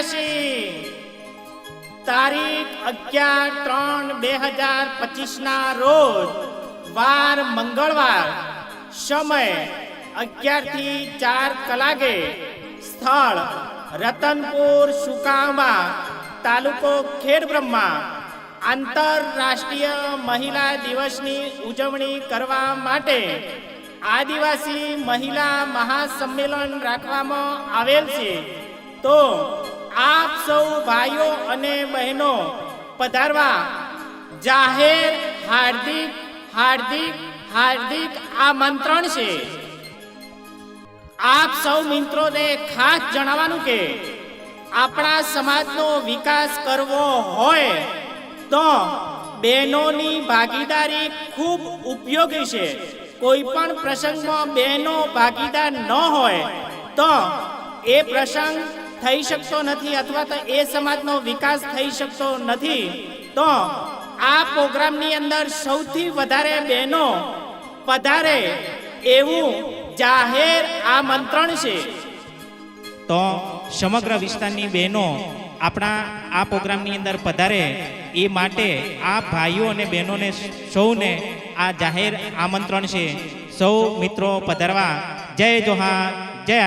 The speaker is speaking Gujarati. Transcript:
આદિવાસી તારીખ અગિયાર ત્રણ બે હજાર પચીસના રોજ વાર મંગળવાર સમય અગિયારથી ચાર કલાકે સ્થળ રતનપુર સુકામા તાલુકો ખેડબ્રહ્મા આંતરરાષ્ટ્રીય મહિલા દિવસની ઉજવણી કરવા માટે આદિવાસી મહિલા મહાસંમેલન રાખવામાં આવેલ છે. તો આપ સૌ ભાઈઓ અને બહેનો પધારવા. જાહેર, હાર્દિક હાર્દિક હાર્દિક આમંત્રણ છે. આપ સૌ મિત્રોને ખાસ જણાવવાનું કે આપણા સમાજનો વિકાસ કરવો હોય તો બહેનોની ભાગીદારી ખૂબ ઉપયોગી છે. કોઈ પણ પ્રસંગમાં બહેનો ભાગીદાર ન હોય તો એ પ્રસંગ થઈ શકતો નથી અથવા તો એ સમાજનો વિકાસ થઈ શકતો નથી, તો આ પ્રોગ્રામની અંદર સૌથી વધારે બહેનો પધારે એવું જાહેર આમંત્રણ છે. તો સમગ્ર વિસ્તારની બહેનો આપણા આ પ્રોગ્રામની અંદર પધારે એ માટે આ ભાઈઓ અને બહેનોને સૌને આ જાહેર આમંત્રણ છે. સૌ મિત્રો પધારવા. જય જોહાર જય